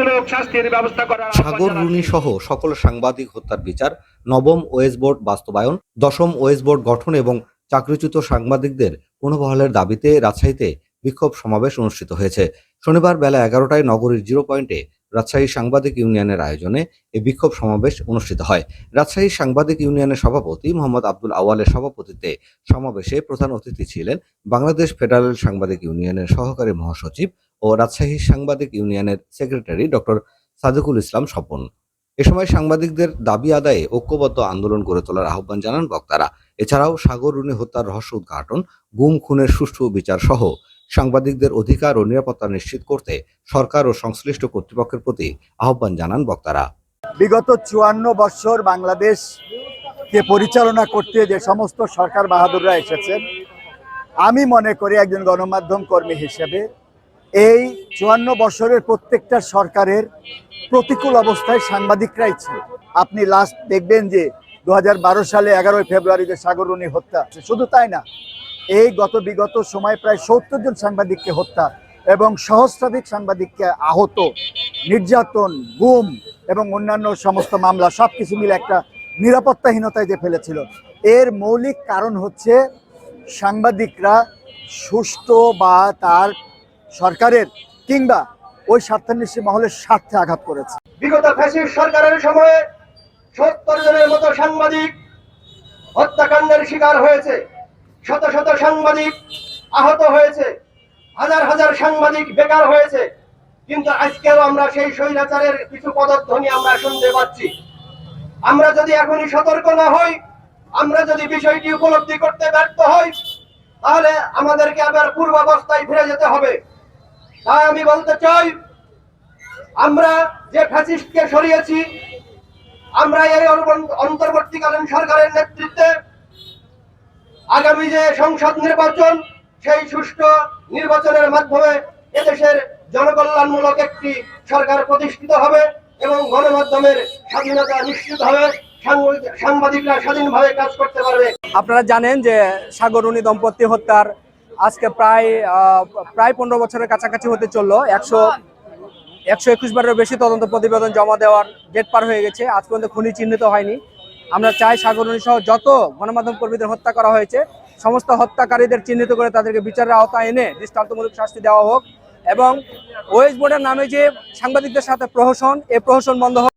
দৃষ্টান্তমূলক শাস্তির ব্যবস্থা করার সাগর রুনি সহ সকল সাংবাদিক হত্যার বিচার নবম ওয়েস বোর্ড বাস্তবায়ন দশম ওয়েস বোর্ড গঠন এবং চাকরিচ্যুত সাংবাদিকদের পুনঃবহালের দাবিতে রাজশাহীতে বিক্ষোভ সমাবেশ অনুষ্ঠিত হয়েছে। শনিবার বেলা এগারোটায় নগরীর জিরো পয়েন্টে রাজশাহী সাংবাদিক ইউনিয়নের আয়োজনে এই বিক্ষোভ সমাবেশ অনুষ্ঠিত হয়। রাজশাহী সাংবাদিক ইউনিয়নের সভাপতি মোহাম্মদ আব্দুল আওয়ালের সভাপতিত্বে সমাবেশে প্রধান অতিথি ছিলেন বাংলাদেশ ফেডারেল সাংবাদিক ইউনিয়নের সহকারী মহাসচিব ও রাজশাহী সাংবাদিক ইউনিয়নের সেক্রেটারি ডক্টর সাদেকুল ইসলাম স্বপন। এ সময় সাংবাদিকদের দাবি আদায়ে ঐক্যবদ্ধ আন্দোলন গড়ে তোলার আহ্বান জানান বক্তারা। এছাড়াও সাগর রুনি হত্যার রহস্য উদ্ঘাটন, গুম, খুনের সুষ্ঠু বিচার সহ সাংবাদিকদের অধিকার ও নিরাপত্তা নিশ্চিত করতে সরকার ও সংশ্লিষ্ট কর্তৃপক্ষের প্রতি আহ্বান জানান বক্তারা। বিগত চুয়ান্ন বছর বাংলাদেশকে পরিচালনা করতে যে সমস্ত সরকার বাহাদুররা এসেছেন, আমি মনে করি একজন গণমাধ্যম কর্মী হিসেবে এই চুয়ান্ন বছরের প্রত্যেকটা সরকারের প্রতিকূল অবস্থায় সাংবাদিকরাই ছিল। আপনি লাস্ট দেখবেন যে দু হাজার বারো সালে এগারোই ফেব্রুয়ারি যে সাগররুনি হত্যা শুধু তাই না, এই গত বিগত সময় প্রায় সত্তর জন সাংবাদিককে হত্যা এবং সহস্রাধিক সাংবাদিককে আহত, নির্যাতন, গুম এবং অন্যান্য সমস্ত মামলা সব কিছু মিলে একটা নিরাপত্তাহীনতায় যে ফেলেছিল। এর মৌলিক কারণ হচ্ছে সাংবাদিকরা সুষ্ঠু বা তার সরকারের কিংবা ওই স্বার্থান্বেষী মহলের স্বার্থে আঘাত করেছে। বিগত ফ্যাসিস্ট সরকারের সময়ে সত্তর জনের মতো সাংবাদিক হত্যাকাণ্ডের শিকার হয়েছে। শত শত সাংবাদিক আহত হয়েছে। হাজার হাজার সাংবাদিক বেকার হয়েছে। কিন্তু আজকেও আমরা সেই স্বৈরাচারের কিছু পদধ্বনি আমরা শুনতে পাচ্ছি। আমরা যদি এখনই সতর্ক না হই, আমরা যদি বিষয়টি উপলব্ধি করতে ব্যর্থ হই, তাহলে আমাদেরকে আবার পূর্বাবস্থায় ফিরে যেতে হবে। তাই আমি বলতে চাই, আমরা যে ফ্যাসিস্টকে সরিয়েছি, আমরা এই অন্তর্বর্তীকালীন সরকারের নেতৃত্বে আগামী যে সংসদ নির্বাচন, সেই সুষ্ঠু নির্বাচনের মাধ্যমে এদেশের জনকল্যাণমূলক একটি সরকার প্রতিষ্ঠিত হবে এবং গণমাধ্যমের স্বাধীনতা নিশ্চিত হবে, সাংবাদিক- সাংবাদিকরা স্বাধীনভাবে কাজ করতে পারবে। আপনারা জানেন যে সাগরুনি দম্পতি হত্যার আজকে প্রায় প্রায় পনেরো বছরের কাছাকাছি হতে চলল। একশো একশো একুশ বারের বেশি তদন্ত প্রতিবেদন জমা দেওয়ার ডেট পার হয়ে গেছে। আজ পর্যন্ত খুনি চিহ্নিত হয়নি। আমরা চাই সাগরণী সহ যত গণমাধ্যম কর্মীদের হত্যা করা হয়েছে, সমস্ত হত্যাকারীদের চিহ্নিত করে তাদেরকে বিচারের আওতায় এনে দৃষ্টান্তমূলক শাস্তি দেওয়া হোক। এবং ওয়েস বোর্ডের নামে যে সাংবাদিকদের সাথে প্রহসন এই প্রহসন বন্ধ হোক।